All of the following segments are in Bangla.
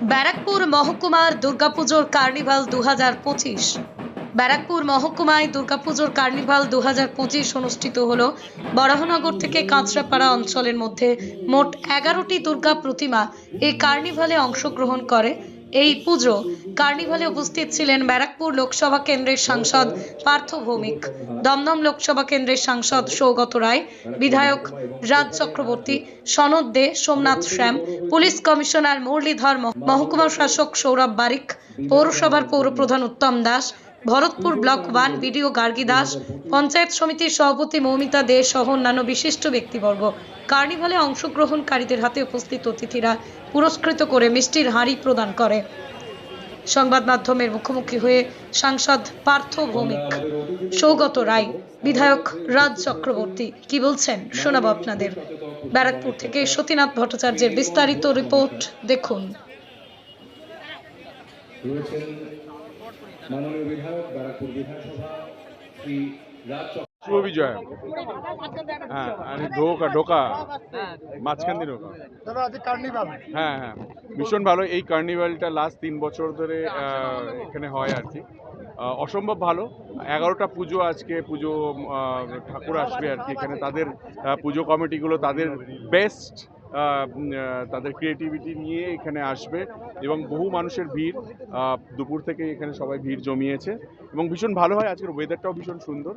ব্যারাকপুর মহকুমার দুর্গাপুজোর কার্নিভাল দু হাজার পঁচিশ। ব্যারাকপুর মহকুমায় দুর্গাপুজোর কার্নিভাল দু হাজার পঁচিশ অনুষ্ঠিত হল বরাহনগর থেকে কাঁচরাপাড়া অঞ্চলের মধ্যে। মোট এগারোটি দুর্গা প্রতিমা এই কার্নিভালে অংশগ্রহণ করে। এই পুজো কার্নিভালে উপস্থিত ছিলেন ব্যারাকপুর লোকসভা কেন্দ্রের সাংসদ পার্থ ভৌমিক, দমদম লোকসভা কেন্দ্রের সাংসদ সৌগত রায়, বিধায়ক রাজ চক্রবর্তী, সনদ দে, সোমনাথ শ্যাম, পুলিশ কমিশনার মুরলীধর মহ- মহকুমা শাসক সৌরভ বারিক, পৌরসভার পৌরপ্রধান Uttam Das Bharatpur block one BDO Gargi Das, panchayat সমিতির সভাপতি মৌমিতা দে সহ অন্যান্য বিশিষ্ট ব্যক্তিবর্গ। কার্নিভালে অংশগ্রহণকারীদের হাতে উপস্থিত অতিথিরা পুরস্কৃত করে মিষ্টির হাঁড়ি প্রদান করে। সংবাদ মাধ্যমের মুখোমুখি হয়ে সাংসদ পার্থ ভৌমিক। সৌগত রায়, বিধায়ক রাজ চক্রবর্তী, কি বলছেন শোনাব আপনাদের। ব্যারাকপুর থেকে সতীনাথ ভট্টাচার্যের বিস্তারিত রিপোর্ট দেখুন। মাননীয় বিধায়ক ব্যারাকপুর বিধানসভা শ্রী রাজ হ্যাঁ ঢোকা ঢোকা। মাঝখান দিয়ে ঢোকা। হ্যাঁ হ্যাঁ। ভীষণ ভালো। এই কার্নিভালটা লাস্ট তিন বছর ধরে এখানে হয় আর কি। অসম্ভব ভালো। এগারোটা পুজো আজকে পুজো ঠাকুর আসবে আর কি। এখানে তাদের পুজো কমিটিগুলো তাদের বেস্ট তাদের ক্রিয়েটিভিটি নিয়ে এখানে আসবে এবং বহু মানুষের ভিড় দুপুর থেকে এখানে সবাই ভিড় জমিয়েছে এবং ভীষণ ভালো হয়। আজকের ওয়েদারটাও ভীষণ সুন্দর।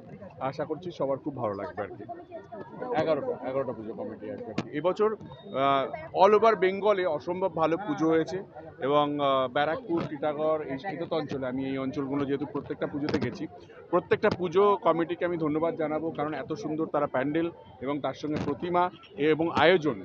আশা করছি সবার খুব ভালো লাগবে আর কি। এগারোটা এগারোটা পুজো কমিটি আর কি এবছর অল ওভার বেঙ্গলে অসম্ভব ভালো পুজো হয়েছে এবং ব্যারাকপুর টিটাগড় এই শীতত অঞ্চলে আমি এই অঞ্চলগুলো যেহেতু প্রত্যেকটা পুজোতে গেছি প্রত্যেকটা পুজো কমিটিকে আমি ধন্যবাদ জানাব কারণ এত সুন্দর তারা প্যান্ডেল এবং তার সঙ্গে প্রতিমা এবং আয়োজন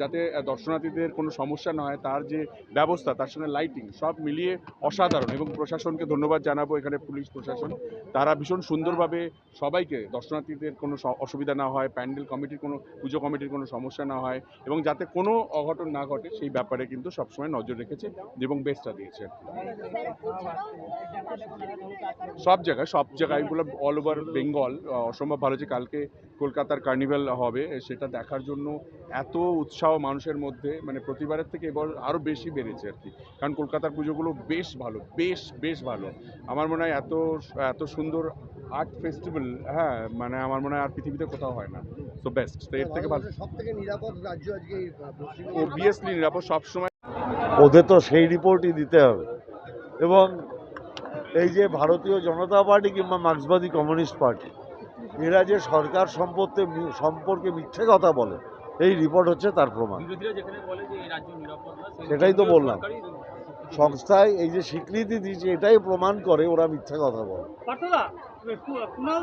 যাতে দর্শনার্থীদের কোনো সমস্যা না হয়, তার যে ব্যবস্থা, তার সঙ্গে লাইটিং সব মিলিয়ে অসাধারণ। এবং প্রশাসনকে ধন্যবাদ জানাব এখানে পুলিশ প্রশাসন। তারা ভীষণ সুন্দরভাবে সবাইকে, দর্শনার্থীদের কোনো অসুবিধা না হয়, প্যান্ডেল কমিটির কোনো, পুজো কমিটির কোনো সমস্যা না হয়, এবং যাতে কোনো অঘটন না ঘটে, সেই ব্যাপারে কিন্তু সবসময় নজর রেখেছে এবং বেস্টটা দিয়েছে। সব জায়গায় সব জায়গায়, এগুলো অল ওভার বেঙ্গল অসম্ভব ভালো যে কালকে কলকাতার কার্নিভাল হবে, সেটা দেখার জন্য এত উৎসাহ মানুষের মধ্যে মানে প্রতিবারের থেকে এবার আরও বেশি বেড়েছে আর কি। কারণ কলকাতার পুজোগুলো বেশ ভালো বেশ বেশ ভালো। আমার মনে হয় এত এত সুন্দর আর্ট ফেস্টিভ্যাল হ্যাঁ মানে আমার মনে হয় আর পৃথিবীতে কোথাও হয় না। তো বেস্ট তো এর থেকে ভালো। সব থেকে নিরাপদ রাজ্য আজকে অবভিয়াসলি নিরাপদ সবসময়। ওদের তো সেই রিপোর্টই দিতে হবে। এবং এই যে ভারতীয় জনতা পার্টি কিংবা মার্ক্সবাদী কমিউনিস্ট পার্টি এরা যে সরকার সম্পর্কে সম্পর্কে মিথ্যে কথা বলে এই রিপোর্ট হচ্ছে তার প্রমাণ। সেটাই তো বললাম। সংস্থায় এই যে স্বীকৃতি দিয়েছে এটাই প্রমাণ করে ওরা মিথ্যা কথা বলে। কুণাল কুণাল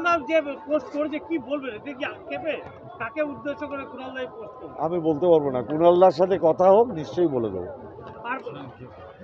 আমি বলতে পারব না। কুণালদার সাথে কথা হোক নিশ্চয়ই বলে দেবো।